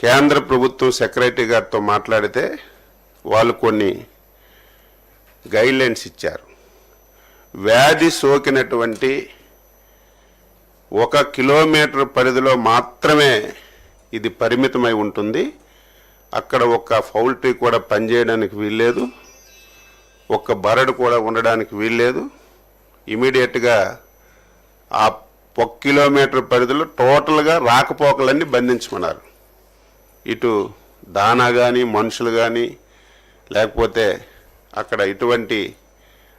కేంద్ర ప్రభుత్వం సెక్రటరీ గారితో మాట్లాడితే వాళ్ళు కొన్ని గైడ్లైన్స్ ఇచ్చారు. వ్యాధి సోకినటువంటి ఒక కిలోమీటర్ పరిధిలో మాత్రమే ఇది పరిమితమై ఉంటుంది. అక్కడ ఒక పౌల్ట్రీ కూడా పనిచేయడానికి వీల్లేదు. ఒక్క బరడు కూడా ఉండడానికి వీల్లేదు. ఇమీడియట్గా ఆ ఒక కిలోమీటర్ పరిధిలో టోటల్గా రాకపోకలన్నీ బంధించమన్నారు. ఇటు దానా కానీ మనుషులు కానీ లేకపోతే అక్కడ ఇటువంటి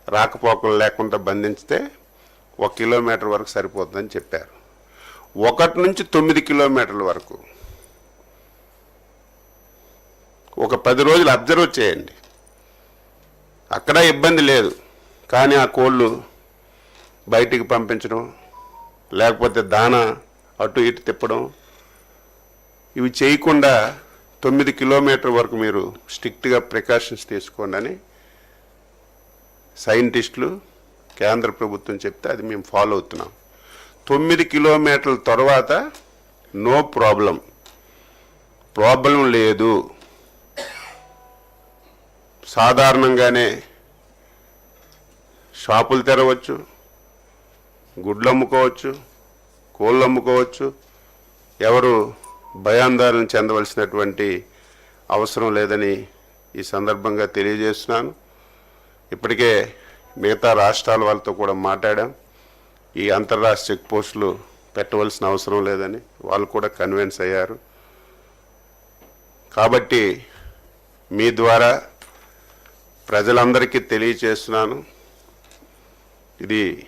రాకపోకలు లేకుండా బంధించితే ఒక కిలోమీటర్ వరకు సరిపోతుందని చెప్పారు. ఒకటి నుంచి తొమ్మిది కిలోమీటర్ల వరకు ఒక పది రోజులు అబ్జర్వ్ చేయండి. అక్కడ ఇబ్బంది లేదు. కానీ ఆ కోళ్ళు బయటికి పంపించడం లేకపోతే దానా అటు ఇటు తిప్పడం ఇవి చేయకుండా తొమ్మిది కిలోమీటర్ వరకు మీరు స్ట్రిక్ట్గా ప్రికాషన్స్ తీసుకోండి అని సైంటిస్టులు కేంద్ర ప్రభుత్వం చెప్తే అది మేము ఫాలో అవుతున్నాం. తొమ్మిది కిలోమీటర్ల తర్వాత నో ప్రాబ్లం. ప్రాబ్లం లేదు. సాధారణంగానే షాపులు తెరవచ్చు గుడ్లు అమ్ముకోవచ్చు కోళ్ళు అమ్ముకోవచ్చు ఎవరు భయాందోళన చెందవలసినటువంటి అవసరం లేదని ఈ సందర్భంగా తెలియజేస్తున్నాను. ఇప్పటికే మిగతా రాష్ట్రాల వాళ్ళతో కూడా మాట్లాడాం. ఈ అంతర్రాష్ట్ర చెక్ పోస్టులు పెట్టవలసిన అవసరం లేదని వాళ్ళు కూడా కన్విన్స్ అయ్యారు. కాబట్టి మీ ద్వారా ప్రజలందరికీ తెలియచేస్తున్నాను ఇది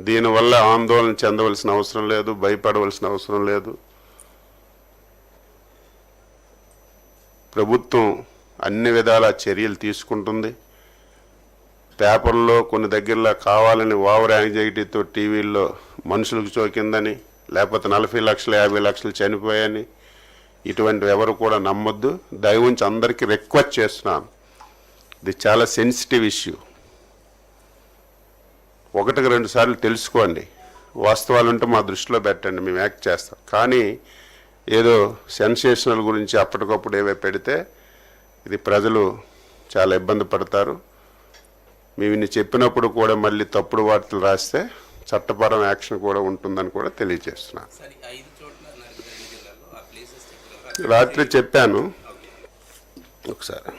దీనివల్ల ఆందోళన చెందవలసిన అవసరం లేదు భయపడవలసిన అవసరం లేదు. ప్రభుత్వం అన్ని విధాల చర్యలు తీసుకుంటుంది. పేపర్లో కొన్ని దగ్గరలో కావాలని ఓవర్ యాంగ్జైటీతో టీవీల్లో మనుషులకు చోకిందని లేకపోతే నలభై లక్షలు యాభై లక్షలు చనిపోయాయని ఇటువంటి ఎవరు కూడా నమ్మొద్దు. దయవుంచి అందరికీ రిక్వెస్ట్ చేస్తున్నాను. ఇది చాలా సెన్సిటివ్ ఇష్యూ. ఒకటికి రెండు సార్లు తెలుసుకోండి. వాస్తవాలు ఉంటే మా దృష్టిలో పెట్టండి మేము యాక్ట్ చేస్తాం. కానీ ఏదో సెన్సేషనల్ గురించి అప్పటికప్పుడు ఏవో పెడితే ఇది ప్రజలు చాలా ఇబ్బంది పడతారు. మేము ఇన్ని చెప్పినప్పుడు కూడా మళ్ళీ తప్పుడు వార్తలు రాస్తే చట్టపరం యాక్షన్ కూడా ఉంటుందని కూడా తెలియజేస్తున్నాను రాత్రి చెప్పాను. ఒకసారి.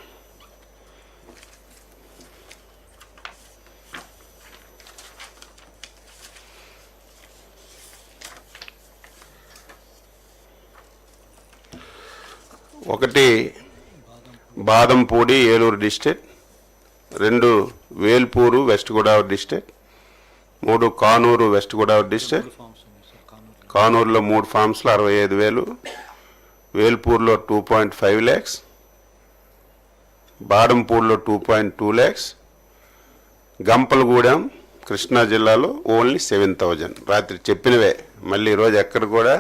ఒకటి బాదంపూడి ఏలూరు డిస్టిక్ రెండు వేల్పూరు వెస్ట్ గోదావరి డిస్టిక్ మూడు కానూరు వెస్ట్ గోదావరి డిస్టిక్ కానూరులో మూడు ఫామ్స్లో అరవై ఐదు వేలు వేల్పూర్లో two point five lakhs బాడంపూర్లో two point two lakhs Gampalagudem Krishna జిల్లాలో ఓన్లీ సెవెన్ థౌజండ్. రాత్రి చెప్పినవే. మళ్ళీ ఈరోజు ఎక్కడ కూడా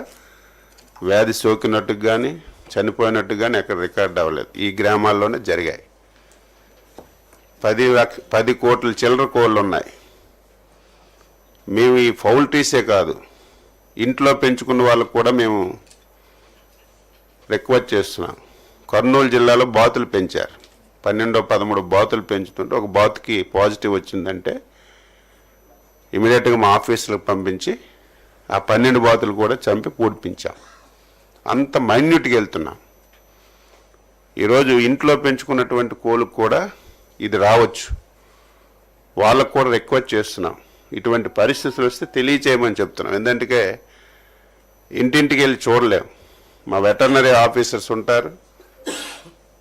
వ్యాధి సోకినట్టు కానీ చనిపోయినట్టుగానే ఎక్కడ రికార్డ్ అవ్వలేదు. ఈ గ్రామాల్లోనే జరిగాయి. పది లక్ష పది కోట్ల చిల్లర కోళ్ళు ఉన్నాయి మేము ఈ ఫౌల్టీసే కాదు. ఇంట్లో పెంచుకున్న వాళ్ళకు కూడా మేము రిక్వెస్ట్ చేస్తున్నాం. కర్నూలు జిల్లాలో బాతులు పెంచారు. పన్నెండో పదమూడు బాతులు పెంచుతుంటే ఒక బాతుకి పాజిటివ్ వచ్చిందంటే ఇమీడియట్గా మా ఆఫీసులకు పంపించి ఆ పన్నెండు బాతులు కూడా చంపి పూడిపించాం అంత మైన్యూట్గా వెళ్తున్నాం. ఈరోజు ఇంట్లో పెంచుకున్నటువంటి కోళ్ళకు కూడా ఇది రావచ్చు. వాళ్ళకు కూడా రిక్వెస్ట్ చేస్తున్నాం. ఇటువంటి పరిస్థితులు వస్తే తెలియచేయమని చెప్తున్నాం. ఎందుకంటే ఇంటింటికి వెళ్ళి చూడలేం. మా వెటర్నరీ ఆఫీసర్స్ ఉంటారు.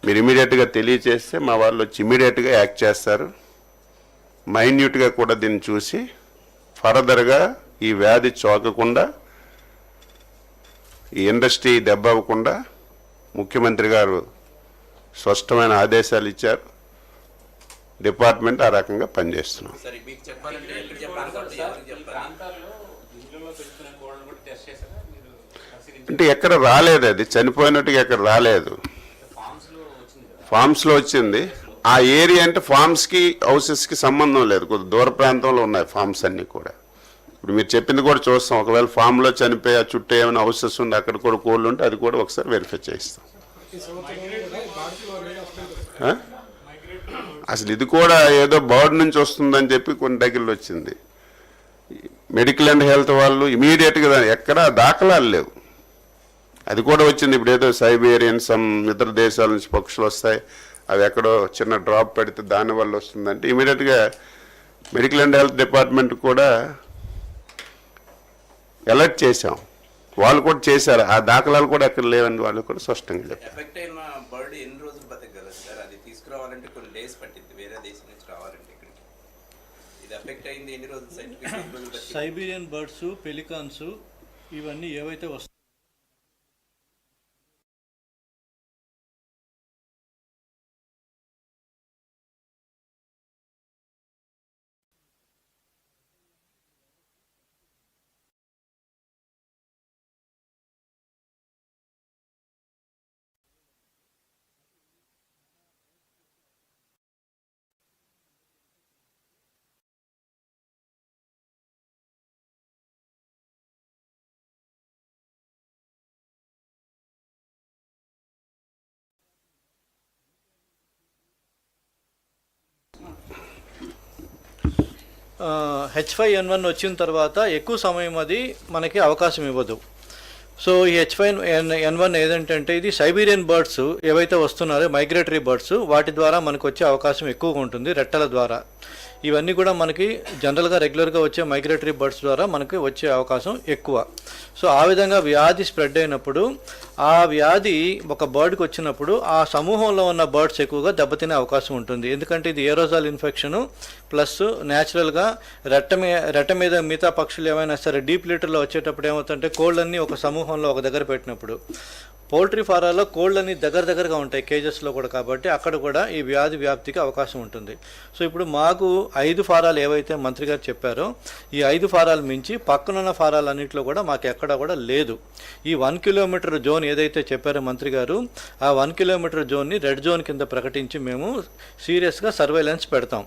మీరు ఇమీడియట్గా తెలియచేస్తే మా వాళ్ళు వచ్చి ఇమీడియట్గా యాక్ట్ చేస్తారు. మైన్యూట్గా కూడా దీన్ని చూసి ఫర్దర్గా ఈ వ్యాధి చోకకుండా ఈ ఇండస్ట్రీ దెబ్బ అవ్వకుండా ముఖ్యమంత్రి గారు స్పష్టమైన ఆదేశాలు ఇచ్చారు. డిపార్ట్మెంట్ ఆ రకంగా పనిచేస్తున్నాం. సరే మీకు చెప్పాలంటే ఎక్కడ చెప్పాలి? కాబట్టి ఎవరికి చెప్పాలి. ప్రాంతాల్లో ఇంట్లో పెంచుకునే కోళ్ళను కూడా టెస్ట్ చేశారా? మీరు పరిశీలించారా? అంటే ఎక్కడ రాలేదు అది. చనిపోయినట్టుగా ఎక్కడ రాలేదు. ఫామ్స్లో వచ్చింది కదా ఫామ్స్లో వచ్చింది. ఆ ఏరియా అంటే ఫామ్స్కి హౌసెస్కి సంబంధం లేదు. కొద్ది దూర ప్రాంతంలో ఉన్నాయి ఫామ్స్ అన్నీ కూడా. ఇప్పుడు మీరు చెప్పింది కూడా చూస్తాం. ఒకవేళ ఫామ్లో చనిపోయి ఆ చుట్టూ ఏమైనా హౌసెస్ ఉంటే అక్కడ కూడా కోళ్ళు ఉంటే అది కూడా ఒకసారి వెరిఫై చేయిస్తాం. అసలు ఇది కూడా ఏదో బర్డ్ నుంచి వస్తుందని చెప్పి కొన్ని దగ్గరలో వచ్చింది. మెడికల్ అండ్ హెల్త్ వాళ్ళు ఇమీడియట్గా దాన్ని ఎక్కడ దాఖలాలు లేవు. అది కూడా వచ్చింది. ఇప్పుడు ఏదో సైబేరియన్ సమ్ ఇతర దేశాల నుంచి పక్షులు వస్తాయి. అవి ఎక్కడో చిన్న డ్రాప్ పెడితే దానివల్ల వస్తుందంటే ఇమీడియట్గా మెడికల్ అండ్ హెల్త్ డిపార్ట్మెంట్ కూడా అలర్ట్ చేశాం. వాళ్ళు కూడా చేశారు. ఆ దాఖలాలు కూడా ఎక్కడ లేవని వాళ్ళు కూడా స్పష్టంగా చెప్పారు. ఎఫెక్ట్ అయిన బర్డ్ ఎన్ని రోజులు బతకగలదు సార్ అది తీసుకురావాలంటే కొన్ని డేస్ పట్టింది వేరే దేశం నుంచి రావాలంటే ఇక్కడికి ఇది ఎఫెక్ట్ అయింది ఎన్ని రోజులు సైంటిఫిక్ ఎన్ని రోజులు బతికింది? సైబీరియన్ బర్డ్స్ పెలికాన్స్ ఇవన్నీ ఏవైతే వస్తాయి హెచ్ ఫైవ్ ఎన్ వన్ వచ్చిన తర్వాత ఎక్కువ సమయం అది మనకి అవకాశం ఇవ్వదు. సో ఈ H five N N one ఏదంటే ఇది సైబీరియన్ బర్డ్స్ ఏవైతే వస్తున్నారో మైగ్రేటరీ బర్డ్స్ వాటి ద్వారా మనకు వచ్చే అవకాశం ఎక్కువగా ఉంటుంది రెట్టల ద్వారా. ఇవన్నీ కూడా మనకి జనరల్గా రెగ్యులర్గా వచ్చే మైగ్రేటరీ బర్డ్స్ ద్వారా మనకి వచ్చే అవకాశం ఎక్కువ. సో ఆ విధంగా వ్యాధి స్ప్రెడ్ అయినప్పుడు ఆ వ్యాధి ఒక బర్డ్కి వచ్చినప్పుడు ఆ సమూహంలో ఉన్న బర్డ్స్ ఎక్కువగా దెబ్బతినే అవకాశం ఉంటుంది. ఎందుకంటే ఇది ఏరోజాల్ ఇన్ఫెక్షను ప్లస్ న్యాచురల్గా రెట్ట మీ రెట్ట మీద మిగతా పక్షులు ఏమైనా సరే డీప్ లీటర్లో వచ్చేటప్పుడు ఏమవుతుంటే కోళ్ళన్నీ ఒక సమూహంలో ఒక దగ్గర పెట్టినప్పుడు పౌల్ట్రీ ఫారాల్లో కోళ్ళని దగ్గర దగ్గరగా ఉంటాయి కేజెస్లో కూడా కాబట్టి అక్కడ కూడా ఈ వ్యాధి వ్యాప్తికి అవకాశం ఉంటుంది. సో ఇప్పుడు మాకు ఐదు ఫారాలు ఏవైతే మంత్రి గారు చెప్పారో ఈ ఐదు ఫారాలు మించి పక్కనున్న ఫారాలన్నింటిలో కూడా మాకు ఎక్కడా కూడా లేదు. ఈ వన్ కిలోమీటర్ జోన్ ఏదైతే చెప్పారో మంత్రి గారు ఆ వన్ కిలోమీటర్ జోన్ని రెడ్ జోన్ కింద ప్రకటించి మేము సీరియస్గా సర్వైలెన్స్ పెడతాం.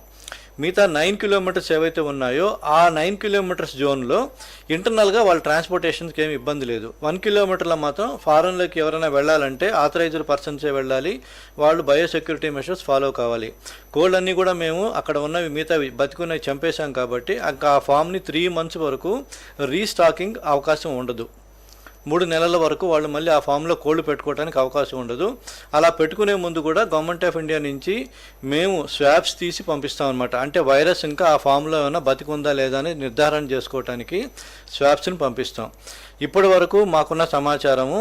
మిగతా నైన్ కిలోమీటర్స్ ఏవైతే ఉన్నాయో ఆ నైన్ కిలోమీటర్స్ జోన్లో ఇంటర్నల్గా వాళ్ళ ట్రాన్స్పోర్టేషన్కి ఏమి ఇబ్బంది లేదు. వన్ కిలోమీటర్లో మాత్రం ఫారెన్లోకి ఎవరైనా వెళ్ళాలంటే ఆథరైజ్డ్ పర్సన్సే వెళ్ళాలి. వాళ్ళు బయోసెక్యూరిటీ మెషర్స్ ఫాలో కావాలి. కోళ్ళన్నీ కూడా మేము అక్కడ ఉన్నవి మిగతా బతికున్నవి చంపేశాం కాబట్టి ఇంకా ఆ ఫామ్ని త్రీ మంత్స్ వరకు రీస్టాకింగ్ అవకాశం ఉండదు. మూడు నెలల వరకు వాళ్ళు మళ్ళీ ఆ ఫామ్లో కోళ్ళు పెట్టుకోవడానికి అవకాశం ఉండదు. అలా పెట్టుకునే ముందు కూడా గవర్నమెంట్ ఆఫ్ ఇండియా నుంచి మేము స్వాబ్స్ తీసి పంపిస్తాం అనమాట అంటే వైరస్ ఇంకా ఆ ఫామ్లో ఏమైనా బతికుందా లేదా అని నిర్ధారణ చేసుకోవడానికి స్వాబ్స్ని పంపిస్తాం. ఇప్పటి వరకు మాకున్న సమాచారము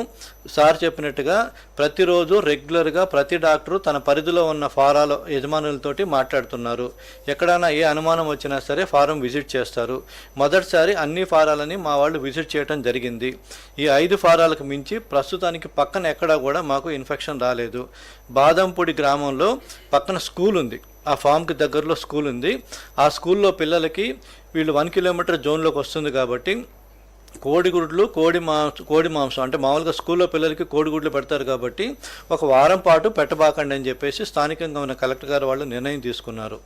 సార్ చెప్పినట్టుగా ప్రతిరోజు రెగ్యులర్గా ప్రతి డాక్టరు తన పరిధిలో ఉన్న ఫారాల యజమానులతోటి మాట్లాడుతున్నారు. ఎక్కడైనా ఏ అనుమానం వచ్చినా సరే ఫారం విజిట్ చేస్తారు. మొదటిసారి అన్ని ఫారాలని మా వాళ్ళు విజిట్ చేయడం జరిగింది. ఈ ఐదు ఫారాలకు మించి ప్రస్తుతానికి పక్కన ఎక్కడా కూడా మాకు ఇన్ఫెక్షన్ రాలేదు. బాదంపూడి గ్రామంలో పక్కన స్కూల్ ఉంది. ఆ ఫామ్కి దగ్గరలో స్కూల్ ఉంది. ఆ స్కూల్లో పిల్లలకి వీళ్ళు వన్ కిలోమీటర్ జోన్లోకి వస్తుంది కాబట్టి కోడిగుడ్లు కోడి మాంసం కోడి మాంసం అంటే మామూలుగా స్కూల్లో పిల్లలకి కోడిగుడ్లు పెడతారు కాబట్టి ఒక వారం పాటు పెట్టబాకండి అని చెప్పేసి స్థానికంగా ఉన్న కలెక్టర్ గారు వాళ్ళు నిర్ణయం తీసుకున్నారు.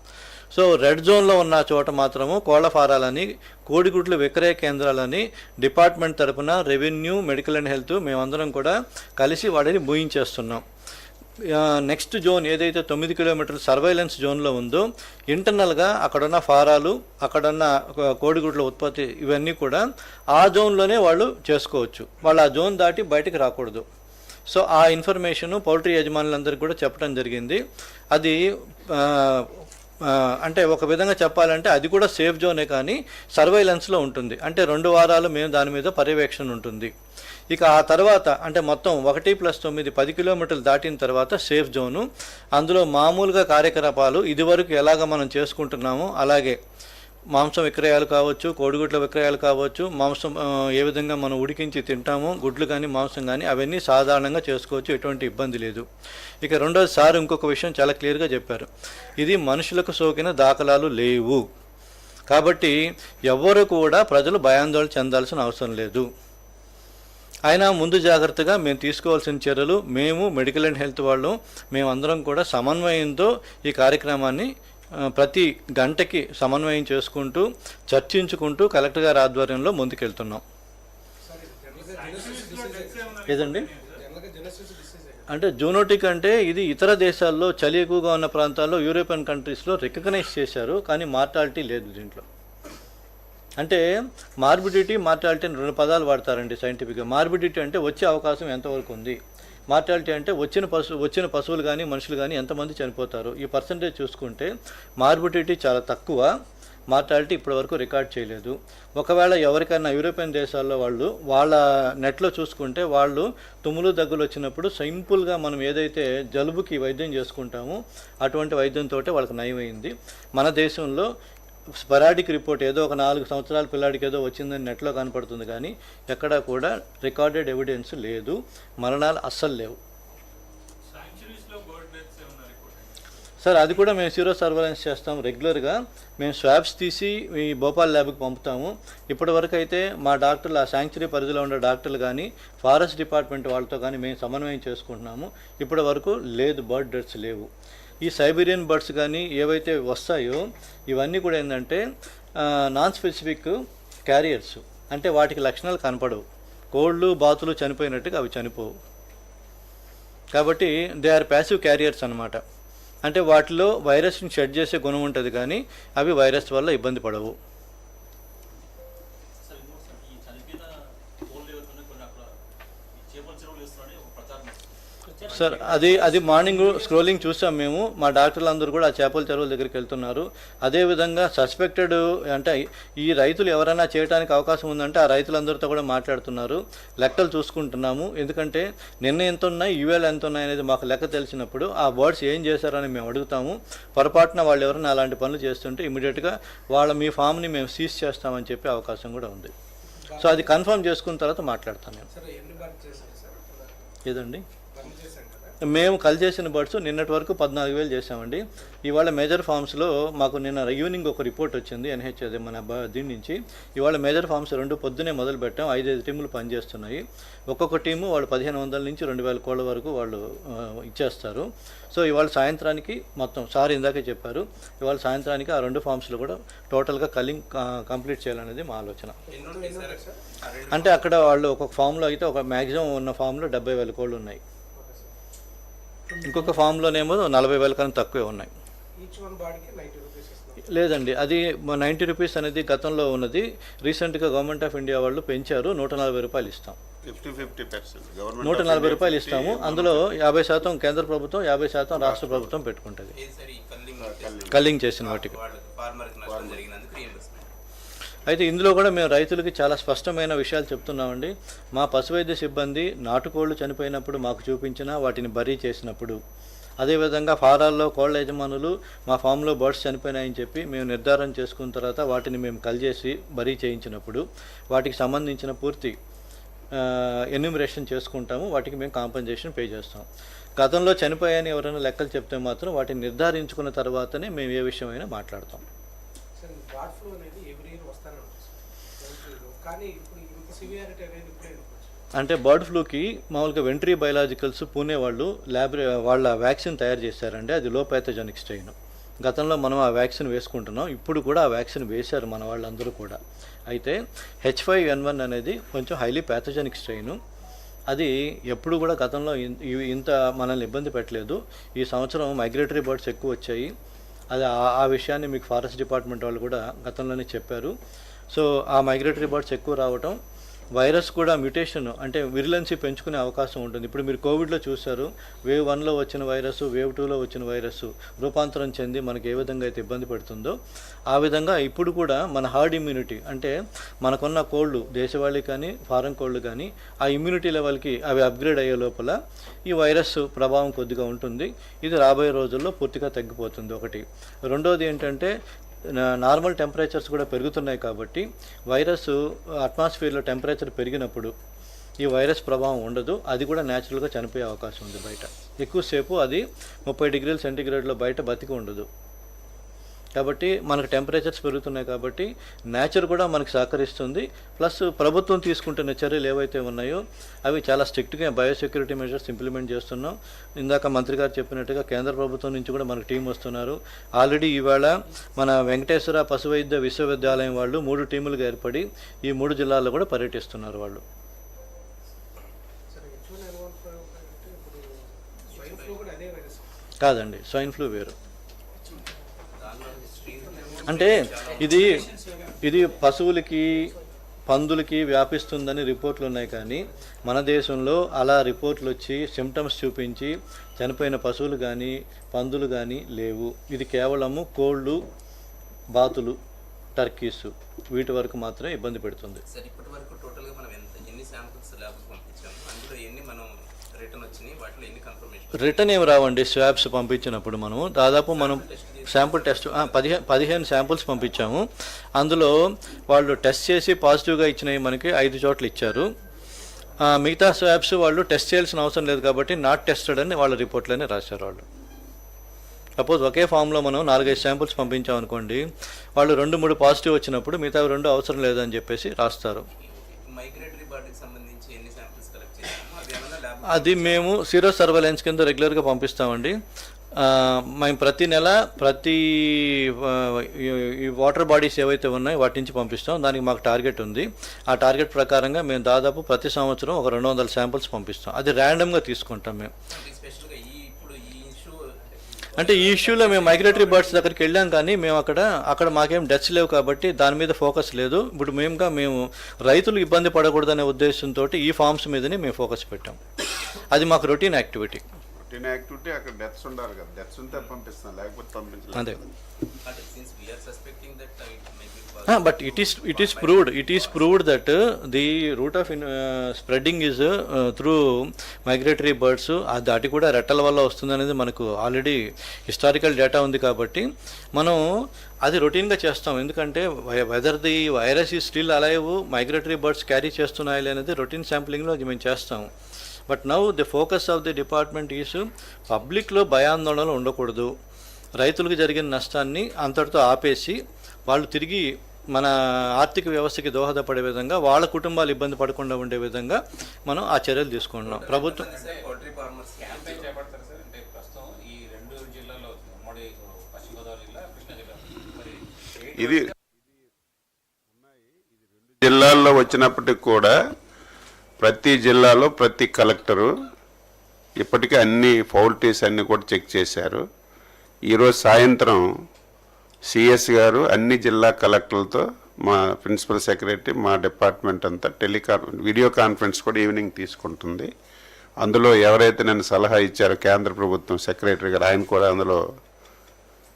సో రెడ్ జోన్లో ఉన్న చోట మాత్రము కోళ్ళ ఫారాలని కోడిగుడ్లు విక్రయ కేంద్రాలని డిపార్ట్మెంట్ తరపున రెవెన్యూ మెడికల్ అండ్ హెల్త్ మేమందరం కూడా కలిసి వాటిని మూయించేస్తున్నాం. నెక్స్ట్ జోన్ ఏదైతే తొమ్మిది కిలోమీటర్ల సర్వైలెన్స్ జోన్లో ఉందో ఇంటర్నల్గా అక్కడున్న ఫారాలు అక్కడున్న కోడిగుడ్ల ఉత్పత్తి ఇవన్నీ కూడా ఆ జోన్లోనే వాళ్ళు చేసుకోవచ్చు. వాళ్ళు ఆ జోన్ దాటి బయటకు రాకూడదు. సో ఆ ఇన్ఫర్మేషను పౌల్ట్రీ యజమానులందరికీ కూడా చెప్పడం జరిగింది. అది అంటే ఒక విధంగా చెప్పాలంటే అది కూడా సేఫ్ జోనే కానీ సర్వైలెన్స్లో ఉంటుంది. అంటే రెండు వారాలు మేము దాని మీద పర్యవేక్షణ ఉంటుంది. ఇక ఆ తర్వాత అంటే మొత్తం ఒకటి ప్లస్ తొమ్మిది పది కిలోమీటర్లు దాటిన తర్వాత సేఫ్ జోను. అందులో మామూలుగా కార్యకలాపాలు ఇదివరకు ఎలాగ మనం చేసుకుంటున్నామో అలాగే మాంసం విక్రయాలు కావచ్చు కోడిగుడ్ల విక్రయాలు కావచ్చు మాంసం ఏ విధంగా మనం ఉడికించి తింటామో గుడ్లు కానీ మాంసం కానీ అవన్నీ సాధారణంగా చేసుకోవచ్చు ఎటువంటి ఇబ్బంది లేదు. ఇక రెండోది సార్ ఇంకొక విషయం చాలా క్లియర్గా చెప్పారు. ఇది మనుషులకు సోకిన దాఖలాలు లేవు. కాబట్టి ఎవ్వరు కూడా ప్రజలు భయాందోళన చెందాల్సిన అవసరం లేదు. అయినా ముందు జాగ్రత్తగా మేము తీసుకోవాల్సిన చర్యలు మేము మెడికల్ అండ్ హెల్త్ వాళ్ళు మేమందరం కూడా సమన్వయంతో ఈ కార్యక్రమాన్ని ప్రతి గంటకి సమన్వయం చేసుకుంటూ చర్చించుకుంటూ కలెక్టర్ గారి ఆధ్వర్యంలో ముందుకెళ్తున్నాం. ఏదండి? అంటే జూనోటిక్ అంటే ఇది ఇతర దేశాల్లో చలి ఎక్కువగా ఉన్న ప్రాంతాల్లో యూరోపియన్ కంట్రీస్లో రికగ్నైజ్ చేశారు కానీ మార్టాలిటీ లేదు దీంట్లో. అంటే మార్బిడిటీ మార్టాలిటీ అని రెండు పదాలు వాడతారండి సైంటిఫిక్గా. మార్బిడిటీ అంటే వచ్చే అవకాశం ఎంతవరకు ఉంది? మార్టాలిటీ అంటే వచ్చిన పశు వచ్చిన పశువులు కానీ మనుషులు కానీ ఎంతమంది చనిపోతారు? ఈ పర్సంటేజ్ చూసుకుంటే మార్బిడిటీ చాలా తక్కువ. మార్టాలిటీ ఇప్పటివరకు రికార్డ్ చేయలేదు. ఒకవేళ ఎవరికైనా యూరోపియన్ దేశాల్లో వాళ్ళు వాళ్ళ నెట్లో చూసుకుంటే వాళ్ళు తుమ్ములు దగ్గులు వచ్చినప్పుడు సింపుల్గా మనం ఏదైతే జలుబుకి వైద్యం చేసుకుంటామో అటువంటి వైద్యంతో వాళ్ళకి నయమైంది. మన దేశంలో స్పరాడిక్ రిపోర్ట్ ఏదో ఒక నాలుగు సంవత్సరాల పిల్లాడికి ఏదో వచ్చిందని నెట్లో కనపడుతుంది కానీ ఎక్కడా కూడా రికార్డెడ్ ఎవిడెన్స్ లేదు. మరణాలు అస్సలు లేవు. సార్ అది కూడా మేము సీరో సర్వలెన్స్ చేస్తాం. రెగ్యులర్గా మేము స్వాబ్స్ తీసి ఈ భోపాల్ ల్యాబ్కి పంపుతాము. ఇప్పటివరకు అయితే మా డాక్టర్లు ఆ శాంక్చురీ పరిధిలో ఉండే డాక్టర్లు కానీ ఫారెస్ట్ డిపార్ట్మెంట్ వాళ్ళతో కానీ మేము సమన్వయం చేసుకుంటున్నాము. ఇప్పటి వరకు లేదు బర్డ్ డెత్స్ లేవు. ఈ సైబీరియన్ బర్డ్స్ కానీ ఏవైతే వస్తాయో ఇవన్నీ కూడా ఏంటంటే నాన్ స్పెసిఫిక్ క్యారియర్స్ అంటే వాటికి లక్షణాలు కనపడవు. కోళ్ళు బాతులు చనిపోయినట్టుగా అవి చనిపోవు. కాబట్టి దే ఆర్ ప్యాసివ్ క్యారియర్స్ అనమాట అంటే వాటిలో వైరస్ని షెడ్ చేసే గుణం ఉంటుంది కానీ అవి వైరస్ వల్ల ఇబ్బంది పడవు. సార్ అది అది మార్నింగ్ స్క్రోలింగ్ చూసాం మేము. మా డాక్టర్లు అందరూ కూడా ఆ చేపల చెరువుల దగ్గరికి వెళ్తున్నారు. అదేవిధంగా సస్పెక్టెడ్ అంటే ఈ రైతులు ఎవరైనా చేయడానికి అవకాశం ఉందంటే ఆ రైతులందరితో కూడా మాట్లాడుతున్నారు. లెక్కలు చూసుకుంటున్నాము. ఎందుకంటే నిన్న ఎంత ఉన్నాయి ఈవేళ ఎంత ఉన్నాయి అనేది మాకు లెక్క తెలిసినప్పుడు ఆ బర్డ్స్ ఏం చేశారని మేము అడుగుతాము. పొరపాటున వాళ్ళు ఎవరైనా అలాంటి పనులు చేస్తుంటే ఇమీడియట్గా వాళ్ళ మీ ఫామ్ని మేము సీజ్ చేస్తామని చెప్పే అవకాశం కూడా ఉంది. సో అది కన్ఫర్మ్ చేసుకున్న తర్వాత మాట్లాడతాను నేను. ఏదండి? మేము కల్ చేసిన బర్డ్స్ నిన్నటి వరకు పద్నాలుగు వేలు చేసామండి ఇవాళ మేజర్ ఫార్మ్స్లో మాకు నిన్న ఈవినింగ్ ఒక రిపోర్ట్ వచ్చింది ఎన్హెచ్ అదే మన దీని నుంచి. ఇవాళ మేజర్ ఫార్మ్స్ రెండు పొద్దునే మొదలు పెట్టాం ఐదైదు టీములు పనిచేస్తున్నాయి. ఒక్కొక్క టీము వాళ్ళు పదిహేను వందల నుంచి రెండు వేల కోళ్ళ వరకు వాళ్ళు ఇచ్చేస్తారు. సో ఇవాళ సాయంత్రానికి మొత్తం సార్ ఇందాకే చెప్పారు ఇవాళ సాయంత్రానికి ఆ రెండు ఫార్మ్స్లో కూడా టోటల్గా కలింగ్ కంప్లీట్ చేయాలనేది మా ఆలోచన. అంటే అక్కడ వాళ్ళు ఒక్కొక్క ఫామ్లో అయితే ఒక మ్యాక్సిమం ఉన్న ఫామ్లో డెబ్బై వేల కోళ్ళు ఉన్నాయి. ఇంకొక ఫామ్లోనేమో నలభై వేల కన్నా తక్కువే ఉన్నాయి. లేదండి అది నైంటీ రూపీస్ అనేది గతంలో ఉన్నది. రీసెంట్గా గవర్నమెంట్ ఆఫ్ ఇండియా వాళ్ళు పెంచారు నూట నలభై రూపాయలు ఇస్తాం. నూట నలభై రూపాయలు ఇస్తాము. అందులో యాభై శాతం కేంద్ర ప్రభుత్వం యాభై శాతం రాష్ట్ర ప్రభుత్వం పెట్టుకుంటుంది. కల్లింగ్ చేసిన వాటికి వాళ్ళకి ఫార్మర్కి నష్టం జరిగినందుకు రీఎంబర్స్మెంట్ అయితే ఇందులో కూడా మేము రైతులకి చాలా స్పష్టమైన విషయాలు చెప్తున్నామండి. మా పశువైద్య సిబ్బంది నాటుకోళ్ళు చనిపోయినప్పుడు మాకు చూపించిన వాటిని బరీ చేసినప్పుడు. అదేవిధంగా ఫారాల్లో కోళ్ళ యజమానులు మా ఫామ్లో బర్డ్స్ చనిపోయినాయని చెప్పి మేము నిర్ధారణ చేసుకున్న తర్వాత వాటిని మేము కలిజేసి బరీ చేయించినప్పుడు వాటికి సంబంధించిన పూర్తి ఎన్యూమరేషన్ చేసుకుంటాము. వాటికి మేము కాంపెన్సేషన్ పే చేస్తాం. గతంలో చనిపోయాయని ఎవరైనా లెక్కలు చెప్తే మాత్రం వాటిని నిర్ధారించుకున్న తర్వాతనే మేము ఏ విషయమైనా మాట్లాడతాం సార్ బాడ్ ఫ్లూ అనేది ఎవ్రీ ఇయర్ వస్తానే ఉంటుంది సార్ Country లో. కానీ ఇప్పుడు ఇంత సివియారిటీ అనేది ఇప్పుడే ఎందుకు వచ్చింది? అంటే బర్డ్ ఫ్లూకి మామూలుగా వెంట్రీ బయలాజికల్స్ పూణే వాళ్ళు ల్యాబ్ వాళ్ళ వ్యాక్సిన్ తయారు చేశారండి. అది లో ప్యాథోజెనిక్ స్ట్రెయిన్. గతంలో మనం ఆ వ్యాక్సిన్ వేసుకుంటున్నాం. ఇప్పుడు కూడా ఆ వ్యాక్సిన్ వేశారు మన వాళ్ళందరూ కూడా. అయితే హెచ్ ఫైవ్ ఎన్ వన్ అనేది కొంచెం హైలీ ప్యాథజెనిక్ స్ట్రెయిన్. అది ఎప్పుడు కూడా గతంలో ఇంత మనల్ని ఇబ్బంది పెట్టలేదు. ఈ సంవత్సరం మైగ్రేటరీ బర్డ్స్ ఎక్కువ వచ్చాయి. అది ఆ విషయాన్ని మీకు ఫారెస్ట్ డిపార్ట్మెంట్ వాళ్ళు కూడా గతంలోనే చెప్పారు. సో ఆ మైగ్రేటరీ బర్డ్స్ ఎక్కువ రావటం వైరస్ కూడా మ్యుటేషన్ అంటే విరిలెన్సీ పెంచుకునే అవకాశం ఉంటుంది. ఇప్పుడు మీరు కోవిడ్లో చూశారు వేవ్ వన్లో వచ్చిన వైరస్ వేవ్ టూలో వచ్చిన వైరస్ రూపాంతరం చెంది మనకి ఏ విధంగా అయితే ఇబ్బంది పెడుతుందో ఆ విధంగా ఇప్పుడు కూడా మన హార్డ్ ఇమ్యూనిటీ అంటే మనకున్న కోళ్ళు దేశవాళీ కానీ ఫారెన్ కోళ్ళు కానీ ఆ ఇమ్యూనిటీ లెవెల్కి అవి అప్గ్రేడ్ అయ్యే లోపల ఈ వైరస్ ప్రభావం కొద్దిగా ఉంటుంది. ఇది రాబోయే రోజుల్లో పూర్తిగా తగ్గిపోతుంది. ఒకటి. రెండోది ఏంటంటే నార్మల్ టెంపరేచర్స్ కూడా పెరుగుతున్నాయి కాబట్టి వైరస్ అట్మాస్ఫియర్లో టెంపరేచర్ పెరిగినప్పుడు ఈ వైరస్ ప్రభావం ఉండదు. అది కూడా న్యాచురల్గా చనిపోయే అవకాశం ఉంది బయట. ఎక్కువసేపు అది ముప్పై డిగ్రీల సెంటీగ్రేడ్లో బయట బతికి ఉండదు. కాబట్టి మనకు టెంపరేచర్స్ పెరుగుతున్నాయి కాబట్టి నేచర్ కూడా మనకు సహకరిస్తుంది. ప్లస్ ప్రభుత్వం తీసుకుంటున్న చర్యలు ఏవైతే ఉన్నాయో అవి చాలా స్ట్రిక్ట్గా బయోసెక్యూరిటీ మెజర్స్ ఇంప్లిమెంట్ చేస్తున్నాం. ఇందాక మంత్రి గారు చెప్పినట్టుగా కేంద్ర ప్రభుత్వం నుంచి కూడా మనకు టీం వస్తున్నారు. ఆల్రెడీ ఈవేళ మన వెంకటేశ్వర పశువైద్య విశ్వవిద్యాలయం వాళ్ళు మూడు టీములుగా ఏర్పడి ఈ మూడు జిల్లాల్లో కూడా పర్యటిస్తున్నారు వాళ్ళు. కాదండి స్వైన్ ఫ్లూ వేరు. అంటే ఇది ఇది పశువులకి పందులకి వ్యాపిస్తుందని రిపోర్ట్లు ఉన్నాయి కానీ మన దేశంలో అలా రిపోర్ట్లు వచ్చి సిమ్టమ్స్ చూపించి చనిపోయిన పశువులు కానీ పందులు కానీ లేవు. ఇది కేవలము కోళ్ళు బాతులు టర్కీస్ వీటి వరకు మాత్రమే ఇబ్బంది పెడుతుంది. సార్ ఇప్పటి వరకు టోటల్గా మనం ఎంత ఎన్ని శాంపుల్స్ ల్యాబ్కి పంపించాము? అందులో ఎన్ని మనం రిటర్న్ ఏమి రావండి స్వాబ్స్ పంపించినప్పుడు మనము. దాదాపు మనం శాంపుల్ టెస్ట్ పదిహేను పదిహేను శాంపుల్స్ పంపించాము. అందులో వాళ్ళు టెస్ట్ చేసి పాజిటివ్గా ఇచ్చినవి మనకి ఐదు చోట్ల ఇచ్చారు. మిగతా స్వాబ్స్ వాళ్ళు టెస్ట్ చేయాల్సిన అవసరం లేదు కాబట్టి నాట్ టెస్టెడ్ అని వాళ్ళ రిపోర్ట్లోనే రాశారు వాళ్ళు. సపోజ్ ఒకే ఫామ్లో మనం నాలుగైదు శాంపుల్స్ పంపించాం అనుకోండి వాళ్ళు రెండు మూడు పాజిటివ్ వచ్చినప్పుడు మిగతా రెండు అవసరం లేదని చెప్పేసి రాస్తారు మైగ్రేటరీ బర్డ్కి సంబంధించి ఎన్ని శాంపిల్స్ కలెక్ట్ చేసాము అవి ఏమైనా ల్యాబ్ అది మేము సీరో సర్వేలెన్స్ కింద రెగ్యులర్గా పంపిస్తామండి. మేము ప్రతి నెల ప్రతి ఈ- వాటర్ బాడీస్ ఏవైతే ఉన్నాయో వాటి నుంచి పంపిస్తాం. దానికి మాకు టార్గెట్ ఉంది. ఆ టార్గెట్ ప్రకారంగా మేము దాదాపు ప్రతి సంవత్సరం ఒక రెండు వందల శాంపుల్స్ పంపిస్తాం. అది ర్యాండమ్గా తీసుకుంటాం మేము. అంటే ఈ ఇష్యూలో మేము మైగ్రేటరీ బర్డ్స్ దగ్గరికి వెళ్ళాం కానీ మేము అక్కడ అక్కడ మాకేం డెత్స్ లేవు కాబట్టి దాని మీద ఫోకస్ లేదు. ఇప్పుడు మేముగా మేము రైతులు ఇబ్బంది పడకూడదనే ఉద్దేశంతో ఈ ఫార్మ్స్ మీదనే మేము ఫోకస్ పెట్టాం. అది మాకు రొటీన్ యాక్టివిటీ. రొటీన్ యాక్టివిటీ అక్కడ డెత్స్ ఉండాలి కదా. డెత్స్ ఉంటే పంపిస్తాం లేకపోతే పంపించలేదు అంతే. అంటే since we're suspecting that it may be but it is it is proved it is proved that the root of spreading is through migratory birds అది కూడా రెట్టల వల్ల వస్తుందనేది మనకు ఆల్రెడీ హిస్టారికల్ డేటా ఉంది కాబట్టి మనం అది రొటీన్గా చేస్తాం. ఎందుకంటే whether the virus is still alive migratory birds carry చేస్తున్నాయి అనేది రొటీన్ శాంప్లింగ్లో అది మేము చేస్తాం. But now the focus of the department is పబ్లిక్లో భయాందోళనలు ఉండకూడదు. రైతులకు జరిగిన నష్టాన్ని అంతటితో ఆపేసి వాళ్ళు తిరిగి మన ఆర్థిక వ్యవస్థకి దోహదపడే విధంగా వాళ్ళ కుటుంబాలు ఇబ్బంది పడకుండా ఉండే విధంగా మనం ఆ చర్యలు తీసుకుంటున్నాం. ప్రభుత్వం పౌల్ట్రీ ఫార్మర్స్ క్యాంపెయిన్ చేపడతారు సార్? అంటే ప్రస్తుతం ఈ రెండు జిల్లాల్లో ఉమ్మడి పశ్చిమ గోదావరి జిల్లా కృష్ణా జిల్లా. మరి స్టేట్ ఇది జిల్లాల్లో వచ్చినప్పటికి కూడా ప్రతి జిల్లాలో ప్రతి కలెక్టరు ఇప్పటికే అన్ని ఫౌల్టీస్ అన్నీ కూడా చెక్ చేశారు. ఈరోజు సాయంత్రం సిఎస్ గారు అన్ని జిల్లా కలెక్టర్లతో మా ప్రిన్సిపల్ సెక్రటరీ మా డిపార్ట్మెంట్ అంతా టెలికాన్ వీడియో కాన్ఫరెన్స్ కూడా ఈవినింగ్ తీసుకుంటుంది. అందులో ఎవరైతే నన్ను సలహా ఇచ్చారో కేంద్ర ప్రభుత్వం సెక్రటరీ గారు ఆయన కూడా అందులో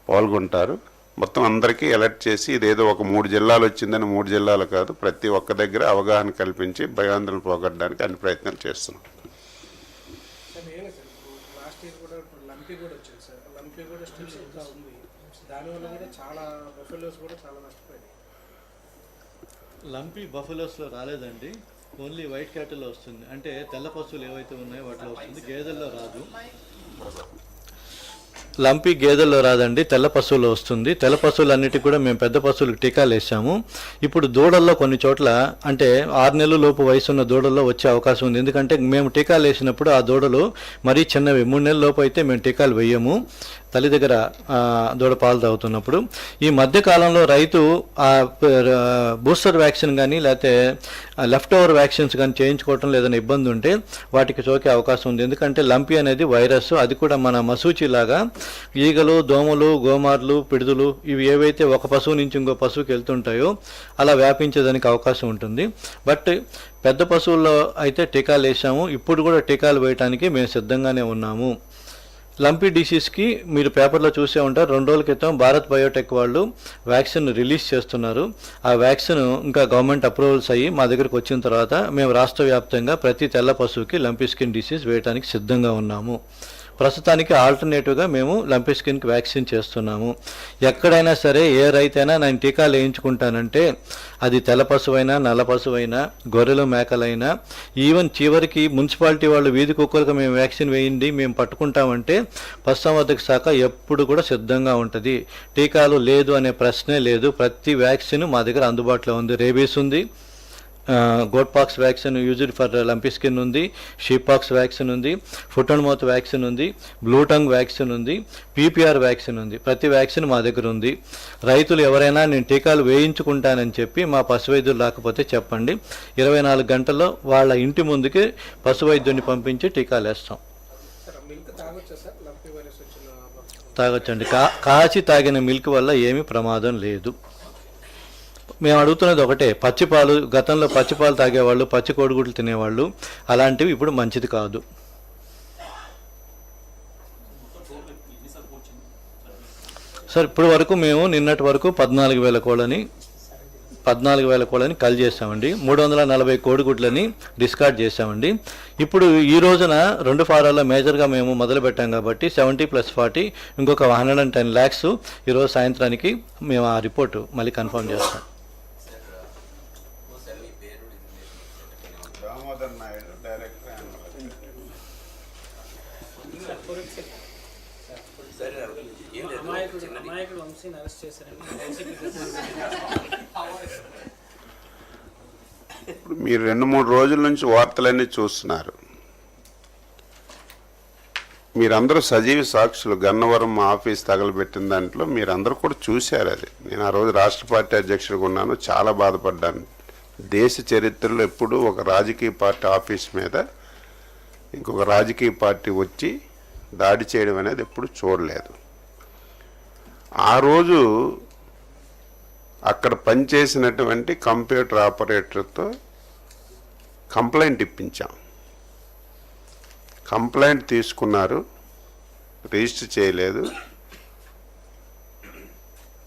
పాల్గొంటారు. మొత్తం అందరికీ అలర్ట్ చేసి ఇదేదో ఒక మూడు జిల్లాలు వచ్చిందని మూడు జిల్లాలు కాదు ప్రతి ఒక్క దగ్గర అవగాహన కల్పించి భయాందోళన పోగొట్టడానికి అన్ని ప్రయత్నాలు చేస్తున్నాం. సార్ ఏం లేదు సార్. ఇప్పుడు లాస్ట్ ఇయర్ కూడా ఇప్పుడు లంపీ కూడా వచ్చింది సార్. లంపీ కూడా స్టిల్ ఇంకా ఉంది. దానివల్ల కూడా చాలా బఫెలోస్ కూడా చాలా నష్టపోయినాయి లంపీ బఫెలోస్లో రాలేదండి. ఓన్లీ వైట్ క్యాటిల్లో వస్తుంది. అంటే తెల్ల పశువులు ఏవైతే ఉన్నాయో వాటిలో వస్తుంది. గేదెల్లో రాదు. లంపీ గేదెల్లో రాదండి తెల్ల పశువులు వస్తుంది. తెల్ల పశువులన్నిటికీ కూడా మేము పెద్ద పశువులకు టీకాలు వేసాము. ఇప్పుడు దూడల్లో కొన్ని చోట్ల అంటే ఆరు నెలల లోపు వయసు ఉన్న దూడల్లో వచ్చే అవకాశం ఉంది. ఎందుకంటే మేము టీకాలు వేసినప్పుడు ఆ దూడలు మరీ చిన్నవి. మూడు నెలల లోపు అయితే మేము టీకాలు వేయము. తల్లి దగ్గర దూడ పాలు తాగుతున్నప్పుడు. ఈ మధ్య కాలంలో రైతు ఆ బూస్టర్ వ్యాక్సిన్ కానీ లేకపోతే లెఫ్ట్ ఓవర్ వ్యాక్సిన్స్ కానీ చేయించుకోవటం లేదని ఇబ్బంది ఉంటే వాటికి సోకే అవకాశం ఉంది. ఎందుకంటే లంపి అనేది వైరస్. అది కూడా మన మసూచి లాగా ఈగలు దోమలు గోమార్లు పిడుదులు ఇవి ఏవైతే ఒక పశువు నుంచి ఇంకో పశువుకి వెళ్తుంటాయో అలా వ్యాపించేదానికి అవకాశం ఉంటుంది. బట్ పెద్ద పశువుల్లో అయితే టీకాలు వేసాము ఇప్పుడు కూడా టీకాలు వేయడానికి మేము సిద్ధంగానే ఉన్నాము. లంపీ డిసీజ్కి మీరు పేపర్లో చూసే ఉంటారు. రెండు రోజుల క్రితం భారత్ బయోటెక్ వాళ్ళు వ్యాక్సిన్ రిలీజ్ చేస్తున్నారు. ఆ వ్యాక్సిన్ ఇంకా గవర్నమెంట్ అప్రూవల్స్ అయ్యి మా దగ్గరకు వచ్చిన తర్వాత మేము రాష్ట్ర వ్యాప్తంగా ప్రతి తెల్ల పశువుకి లంపీ స్కిన్ డిసీజ్ వేయడానికి సిద్ధంగా ఉన్నాము. ప్రస్తుతానికి ఆల్టర్నేటివ్గా మేము లంపీ స్కిన్కి వ్యాక్సిన్ చేస్తున్నాము. ఎక్కడైనా సరే ఏ రైతైనా నేను టీకాలు వేయించుకుంటానంటే అది తెల్ల పశువైనా నల్ల పశువైనా గొర్రెలు మేకలైనా ఈవెన్ చివరికి మున్సిపాలిటీ వాళ్ళు వీధి కుక్కలకు మేము వ్యాక్సిన్ వేయండి మేము పట్టుకుంటామంటే పశుసంవర్ధక శాఖ ఎప్పుడు కూడా సిద్ధంగా ఉంటుంది. టీకాలు లేదు అనే ప్రశ్నే లేదు. ప్రతి వ్యాక్సిన్ మా దగ్గర అందుబాటులో ఉంది. రేబీస్ ఉంది. Goat pox vaccine used for lumpy skin ఉంది షీప్ పాక్స్ వ్యాక్సిన్ ఉంది ఫుట్ అండ్ మౌత్ వ్యాక్సిన్ ఉంది బ్లూ టంగ్ వ్యాక్సిన్ ఉంది పీపీఆర్ వ్యాక్సిన్ ఉంది. ప్రతి వ్యాక్సిన్ మా దగ్గర ఉంది. రైతులు ఎవరైనా నేను టీకాలు వేయించుకుంటానని చెప్పి మా పశు వైద్యులు రాకపోతే చెప్పండి. ఇరవై నాలుగు గంటల్లో వాళ్ళ ఇంటి ముందుకి పశు పంపించి టీకాలు వేస్తాం. తాగొచ్చండి. కా కాచి తాగిన మిల్క్ వల్ల ఏమీ ప్రమాదం లేదు. మేము అడుగుతున్నది ఒకటే పచ్చిపాలు గతంలో పచ్చిపాలు తాగేవాళ్ళు పచ్చి కోడిగుడ్లు తినేవాళ్ళు అలాంటివి ఇప్పుడు మంచిది కాదు. సార్ ఇప్పటి వరకు మేము నిన్నటి వరకు పద్నాలుగు వేల కోళ్ళని పద్నాలుగు వేల కోళ్ళని కల్ చేసామండి మూడు వందల నలభై కోడిగుడ్లని డిస్కార్డ్ చేసామండి ఇప్పుడు ఈ రోజున రెండు ఫారాల్లో మేజర్గా మేము మొదలు పెట్టాం కాబట్టి సెవెంటీ ప్లస్ ఫార్టీ ఇంకొక హండ్రెడ్ అండ్ టెన్ ల్యాక్స్ ఈరోజు సాయంత్రానికి మేము ఆ రిపోర్టు మళ్ళీ కన్ఫర్మ్ చేస్తాం సార్ మీ పేరు designation Damodar Naidu director sir ఏం లేదు అమాయకుడు వంశీని అరెస్ట్ చేశారని ఇప్పుడు మీరు రెండు మూడు రోజుల నుంచి వార్తలన్నీ చూస్తున్నారు. మీరందరూ సజీవ సాక్షులు. గన్నవరం మా ఆఫీస్ తగలబెట్టిన దాంట్లో మీరందరూ కూడా చూశారు అది. నేను ఆ రోజు రాష్ట్ర పార్టీ అధ్యక్షుడిగా ఉన్నాను. చాలా బాధపడ్డాను. దేశ చరిత్రలో ఎప్పుడూ ఒక రాజకీయ పార్టీ ఆఫీస్ మీద ఇంకొక రాజకీయ పార్టీ వచ్చి దాడి చేయడం అనేది ఎప్పుడు చూడలేదు. ఆ రోజు అక్కడ పనిచేసినటువంటి కంప్యూటర్ ఆపరేటర్తో కంప్లైంట్ ఇప్పించాం. కంప్లైంట్ తీసుకున్నారు. రిజిస్టర్ చేయలేదు.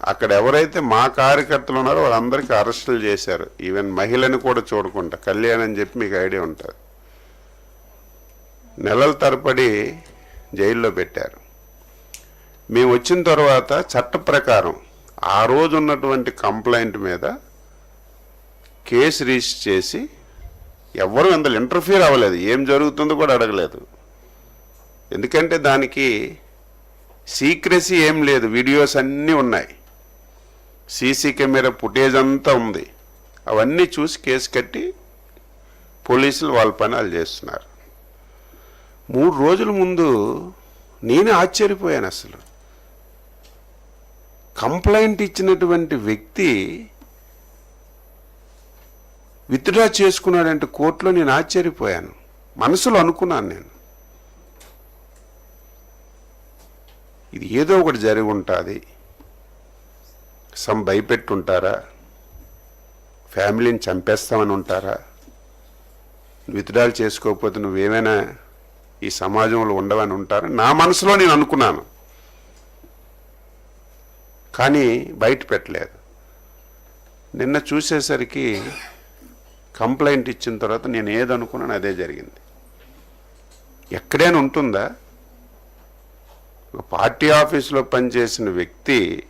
అక్కడ ఎవరైతే మా కార్యకర్తలు ఉన్నారో వాళ్ళందరికీ అరెస్టులు చేశారు. ఈవెన్ మహిళని కూడా చూడకుండా. కళ్యాణ్ అని చెప్పి మీకు ఐడియా ఉంటుంది. నెలల తరబడి జైల్లో పెట్టారు. మేము వచ్చిన తర్వాత చట్ట ప్రకారం ఆ రోజు ఉన్నటువంటి కంప్లైంట్ మీద కేసు రిజిస్టర్ చేసి ఎవరు అందులో ఇంటర్ఫియర్ అవ్వలేదు. ఏం జరుగుతుందో కూడా అడగలేదు. ఎందుకంటే దానికి సీక్రసీ ఏం లేదు. వీడియోస్ అన్నీ ఉన్నాయి. సీసీ కెమెరా ఫుటేజ్ అంతా ఉంది. అవన్నీ చూసి కేసు కట్టి పోలీసులు వాళ్ళ పని వాళ్ళు చేస్తున్నారు. మూడు రోజుల ముందు నేనే ఆశ్చర్యపోయాను అసలు. కంప్లైంట్ ఇచ్చినటువంటి వ్యక్తి విత్డ్రా చేసుకున్నాడంటే కోర్టులో నేను ఆశ్చర్యపోయాను. మనసులో అనుకున్నాను నేను. ఇది ఏదో ఒకటి జరిగి ఉంటుంది. సమ్ భయపెట్టుంటారా? ఫ్యామిలీని చంపేస్తామని ఉంటారా? విత్డ్రాల్ చేసుకోకపోతే నువ్వేమైనా ఈ సమాజంలో ఉండవని ఉంటారని నా మనసులో నేను అనుకున్నాను. కానీ బయట పెట్టలేదు. నిన్న చూసేసరికి కంప్లైంట్ ఇచ్చిన తర్వాత నేను ఏదనుకున్నాను అదే జరిగింది. ఎక్కడైనా ఉంటుందా? ఒక పార్టీ ఆఫీసులో పనిచేసిన వ్యక్తి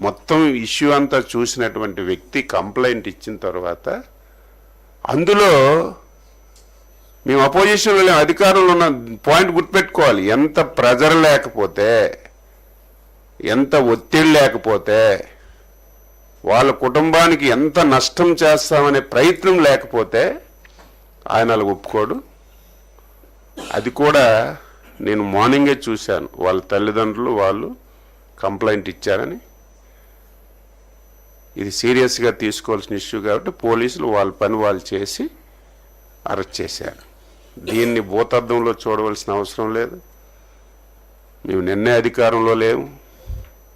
మొత్తం ఇష్యూ అంతా చూసినటువంటి వ్యక్తి కంప్లైంట్ ఇచ్చిన తర్వాత అందులో మేము అపోజిషన్లో లేము, అధికారంలో ఉన్న పాయింట్ గుర్తుపెట్టుకోవాలి. ఎంత ప్రెజర్ లేకపోతే ఎంత ఒత్తిడి లేకపోతే వాళ్ళ కుటుంబానికి ఎంత నష్టం చేస్తామనే ప్రయత్నం లేకపోతే ఆయన అలా ఒప్పుకోడు. అది కూడా నేను మార్నింగే చూశాను. వాళ్ళ తల్లిదండ్రులు వాళ్ళు కంప్లైంట్ ఇచ్చారని. ఇది సీరియస్గా తీసుకోవాల్సిన ఇష్యూ కాబట్టి పోలీసులు వాళ్ళ పని వాళ్ళు చేసి అరెస్ట్ చేశారు. దీన్ని భూతద్దంలో చూడవలసిన అవసరం లేదు. మేము నిన్నే అధికారంలో లేవు.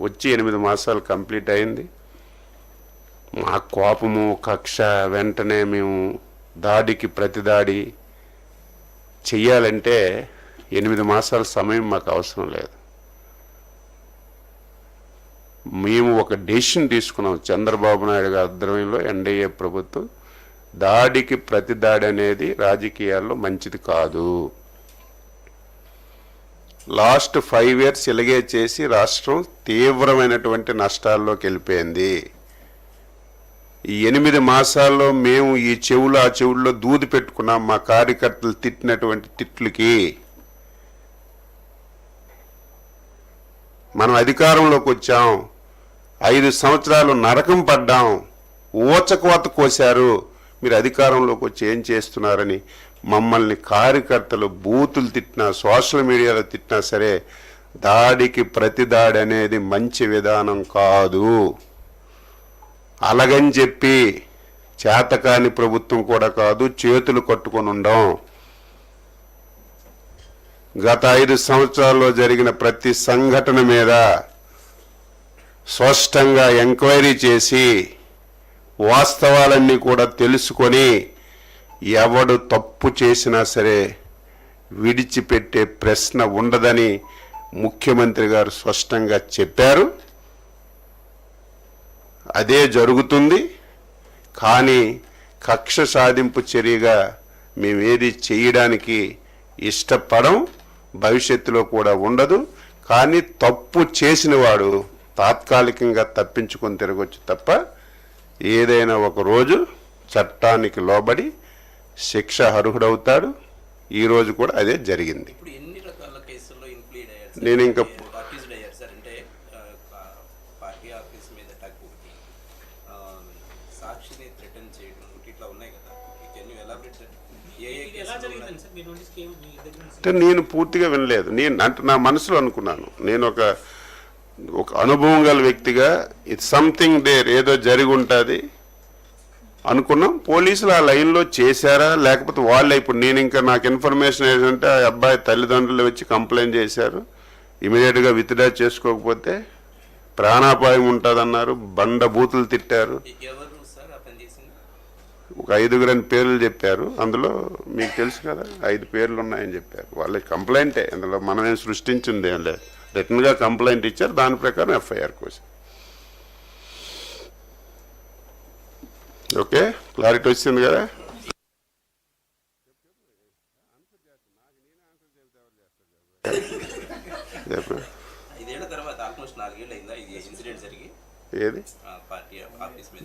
వచ్చి ఎనిమిది మాసాలు కంప్లీట్ అయింది. మా కోపము కక్ష వెంటనే మేము దాడికి ప్రతిదాడి చెయ్యాలంటే ఎనిమిది మాసాల సమయం మాకు అవసరం లేదు. మేము ఒక డెసిషన్ తీసుకున్నాం. చంద్రబాబు నాయుడు గారి ఆధ్వర్యంలో ఎన్డీఏ ప్రభుత్వం దాడికి ప్రతి దాడి అనేది రాజకీయాల్లో మంచిది కాదు. లాస్ట్ ఫైవ్ ఇయర్స్ ఇలాగే చేసి రాష్ట్రం తీవ్రమైనటువంటి నష్టాల్లోకి వెళ్ళిపోయింది. ఈ ఎనిమిది మాసాల్లో మేము ఈ చెవులు ఆ చెవుల్లో దూది పెట్టుకున్నాం మా కార్యకర్తలు తిట్టినటువంటి తిట్లకి. మనం అధికారంలోకి వచ్చాం. ఐదు సంవత్సరాలు నరకం పడ్డాం. ఊచకోత కోశారు. మీరు అధికారంలోకి వచ్చి ఏం చేస్తున్నారని మమ్మల్ని కార్యకర్తలు బూతులు తిట్టినా సోషల్ మీడియాలో తిట్టినా సరే దాడికి ప్రతి దాడి అనేది మంచి విధానం కాదు. అలాగని చెప్పి చేతకాని ప్రభుత్వం కూడా కాదు చేతులు కట్టుకొని ఉండం. గత ఐదు సంవత్సరాల్లో జరిగిన ప్రతి సంఘటన మీద స్పష్టంగా ఎంక్వైరీ చేసి వాస్తవాలన్నీ కూడా తెలుసుకొని ఎవడు తప్పు చేసినా సరే విడిచిపెట్టే ప్రశ్న ఉండదని ముఖ్యమంత్రి గారు స్పష్టంగా చెప్పారు. అదే జరుగుతుంది. కానీ కక్ష సాధింపు చర్యగా మేమేది చేయడానికి ఇష్టపడం భవిష్యత్తులో కూడా ఉండదు. కానీ తప్పు చేసిన వాడు తాత్కాలికంగా తప్పించుకొని తిరగచ్చు తప్ప ఏదైనా ఒక రోజు చట్టానికి లోబడి శిక్ష అర్హుడవుతాడు. ఈ రోజు కూడా అదే జరిగింది. ఇప్పుడు ఎన్ని రకాల కేసుల్లో ఇన్క్లూడ్ అయ్యారు నేను ఇంకా- అంటే నేను పూర్తిగా వినలేదు. నేను అంటే నా మనసులో అనుకున్నాను. నేను ఒక ఒక అనుభవం గల వ్యక్తిగా ఇట్ సంథింగ్ దేర్ ఏదో జరిగి ఉంటుంది అనుకున్నాం. పోలీసులు ఆ లైన్లో చేశారా? లేకపోతే వాళ్ళే ఇప్పుడు నేను ఇంకా నాకు ఇన్ఫర్మేషన్ ఏంటంటే ఆ అబ్బాయి తల్లిదండ్రులు వచ్చి కంప్లైంట్ చేశారు. ఇమీడియట్గా విత్డ్రా చేసుకోకపోతే ప్రాణాపాయం ఉంటుందన్నారు. బండ బూతులు తిట్టారు ఒక ఐదుగురని పేర్లు చెప్పారు. అందులో మీకు తెలుసు కదా ఐదు పేర్లు ఉన్నాయని చెప్పారు. వాళ్ళ కంప్లైంటే అందులో మనం ఏం సృష్టించింది ఏం లేదు. రిటర్న్గా కంప్లైంట్ ఇచ్చారు దాని ప్రకారం ఎఫ్ఐఆర్ కోసం ఓకే? క్లారిటీ వచ్చింది కదా? ఏది?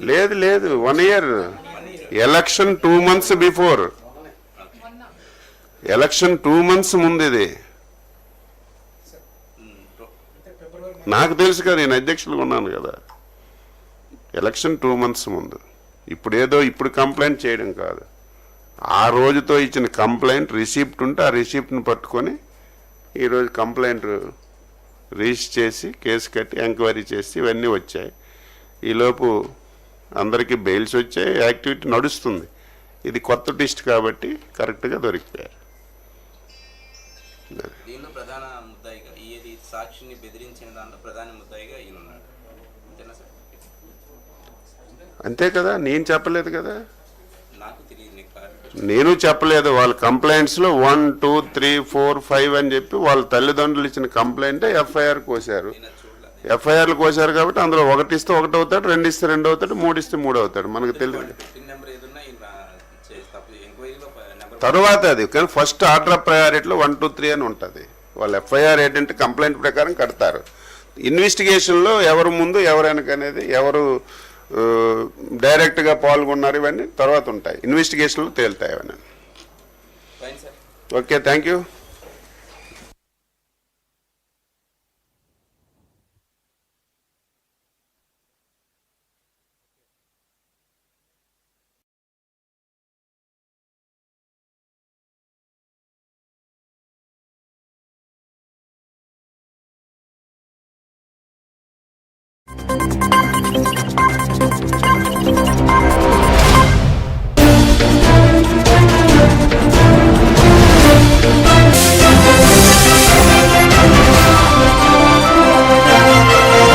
లేదు లేదు. One year election two months before election two months ముందు ఇది. నాకు తెలుసు కదా నేను అధ్యక్షులుగా ఉన్నాను కదా. ఎలక్షన్ టూ మంత్స్ ముందు. ఇప్పుడు ఏదో ఇప్పుడు కంప్లైంట్ చేయడం కాదు. ఆ రోజుతో ఇచ్చిన కంప్లైంట్ రిసీప్ట్ ఉంటే ఆ రిసీప్ట్ని పట్టుకొని ఈరోజు కంప్లైంట్ రిజిస్టర్ చేసి కేసు కట్టి ఎంక్వైరీ చేసి ఇవన్నీ వచ్చాయి. ఈలోపు అందరికీ బెయిల్స్ వచ్చాయి యాక్టివిటీ నడుస్తుంది. ఇది కొత్త డిస్ట్ కాబట్టి కరెక్ట్గా దొరికిపోయారు. దీనిలో ప్రధాన సాక్షిని బెదిరించిన దాంట్లో ప్రధాన ముద్దాయిగా ఈయన ఉన్నాడు అంతేనా సార్? అంతే కదా? నేను చెప్పలేదు కదా? నాకు తెలియదు నేను చెప్పలేదు. వాళ్ళ కంప్లైంట్స్లో one two three four five అని చెప్పి వాళ్ళ తల్లిదండ్రులు ఇచ్చిన కంప్లైంట్ ఎఫ్ఐఆర్ చూడలే ఎఫ్ఐఆర్లు కోశారు. కాబట్టి అందులో ఒకటి ఇస్తే ఒకటి అవుతాడు రెండు ఇస్తే రెండు అవుతాడు మూడు ఇస్తే మూడు అవుతాడు. మనకు తెలియదు తర్వాత అది. కానీ ఫస్ట్ ఆర్డర్ ఆఫ్ ప్రయారిటీలో వన్ టూ త్రీ అని ఉంటుంది. వాళ్ళు ఎఫ్ఐఆర్ ఏంటంటే కంప్లైంట్ ప్రకారం కడతారు. ఇన్వెస్టిగేషన్లో ఎవరు ముందు ఎవరు వెనక అనేది ఎవరు డైరెక్ట్గా పాల్గొన్నారు ఇవన్నీ తర్వాత ఉంటాయి. ఇన్వెస్టిగేషన్లో తేలుతాయి అవన్నీ. Sir okay thank you